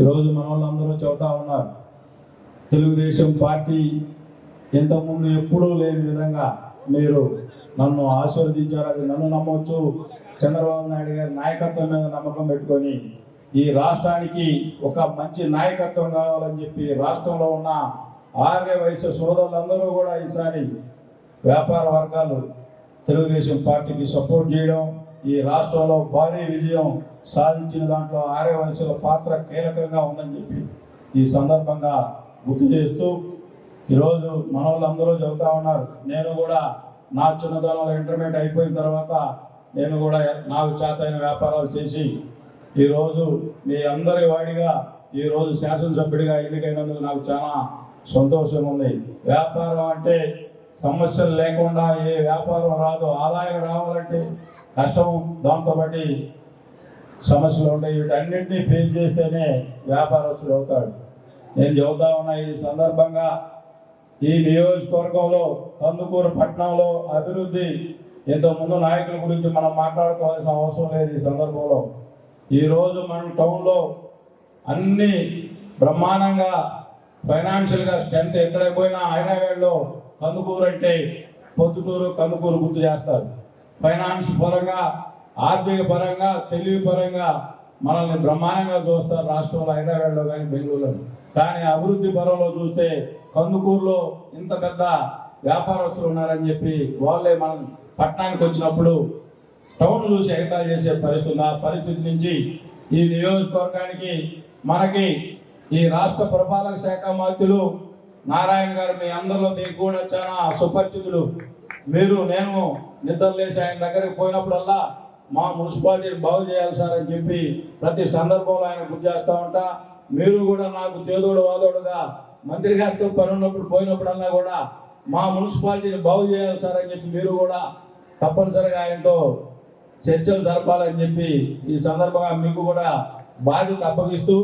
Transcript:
ఈరోజు మన వాళ్ళందరూ చెబుతా ఉన్నారు. తెలుగుదేశం పార్టీ ఇంతకుముందు ఎప్పుడూ లేని విధంగా మీరు నన్ను ఆశీర్వదించారు. అది నన్ను నమ్మొచ్చు. చంద్రబాబు నాయుడు గారి నాయకత్వం మీద నమ్మకం పెట్టుకొని ఈ రాష్ట్రానికి ఒక మంచి నాయకత్వం కావాలని చెప్పి రాష్ట్రంలో ఉన్న ఆర్య వయసు సోదరులందరూ కూడా ఈసారి వ్యాపార వర్గాలు తెలుగుదేశం పార్టీకి సపోర్ట్ చేయడం ఈ రాష్ట్రంలో భారీ విజయం సాధించిన దాంట్లో ఆర్యవంశుల పాత్ర కీలకంగా ఉందని చెప్పి ఈ సందర్భంగా గుర్తు చేస్తూ ఈరోజు మనవాళ్ళు అందరూ చెబుతా ఉన్నారు. నేను కూడా నా చిన్నతనంలో ఇంటర్మీడియట్ అయిపోయిన తర్వాత నేను కూడా నాకు చేతైన వ్యాపారాలు చేసి ఈరోజు మీ అందరి వాడిగా ఈరోజు శాసనసభ్యుడిగా ఎన్నికైనందుకు నాకు చాలా సంతోషం ఉంది. వ్యాపారం అంటే సమస్యలు లేకుండా ఏ వ్యాపారం రాదు. ఆదాయం రావాలంటే కష్టం దాంతో సమస్యలు ఉంటాయి వీటన్నింటినీ ఫేస్ చేస్తేనే వ్యాపారస్తుడు అవుతాడు. నేను చెబుతా ఉన్నా ఈ సందర్భంగా ఈ నియోజకవర్గంలో కందుకూరు పట్టణంలో అభివృద్ధి ఇంతకుముందు నాయకుల గురించి మనం మాట్లాడుకోవాల్సిన అవసరం లేదు ఈ సందర్భంలో. ఈరోజు మన టౌన్లో అన్ని బ్రహ్మాండంగా ఫైనాన్షియల్గా స్ట్రెంత్ ఎక్కడ పోయినా హైదరాబాద్లో కందుకూరు అంటే పొద్దుటూరు కందుకూరు గుర్తు చేస్తారు. ఫైనాన్స్ పరంగా ఆర్థిక పరంగా తెలివి పరంగా మనల్ని బ్రహ్మాండంగా చూస్తారు రాష్ట్రంలో హైదరాబాద్లో కానీ బెంగళూరులో కానీ అభివృద్ధి పరంలో చూస్తే కందుకూరులో ఇంత పెద్ద వ్యాపారస్తులు ఉన్నారని చెప్పి వాళ్ళే మనం పట్టణానికి వచ్చినప్పుడు టౌన్ చూసి ఎగతాలు చేసే పరిస్థితి ఉంది. ఆ పరిస్థితి నుంచి ఈ నియోజకవర్గానికి మనకి ఈ రాష్ట్ర పురపాలక శాఖ మంత్రులు నారాయణ గారు మీ అందరిలో మీకు కూడా చాలా సుపరిచితులు మీరు నేను నిద్ర లేచి ఆయన దగ్గరికి పోయినప్పుడల్లా మా మున్సిపాలిటీని బాగు చేయాలి సార్ అని చెప్పి ప్రతి సందర్భంలో ఆయన గుర్తు చేస్తూ ఉంటా. మీరు కూడా నాకు చేదోడు వాదోడుగా మంత్రి గారితో పని ఉన్నప్పుడు పోయినప్పుడల్లా కూడా మా మున్సిపాలిటీని బాగు చేయాలి సార్ అని చెప్పి మీరు కూడా తప్పనిసరిగా ఆయనతో చర్చలు జరపాలని చెప్పి ఈ సందర్భంగా మీకు కూడా బాధ్యత అప్పగిస్తూ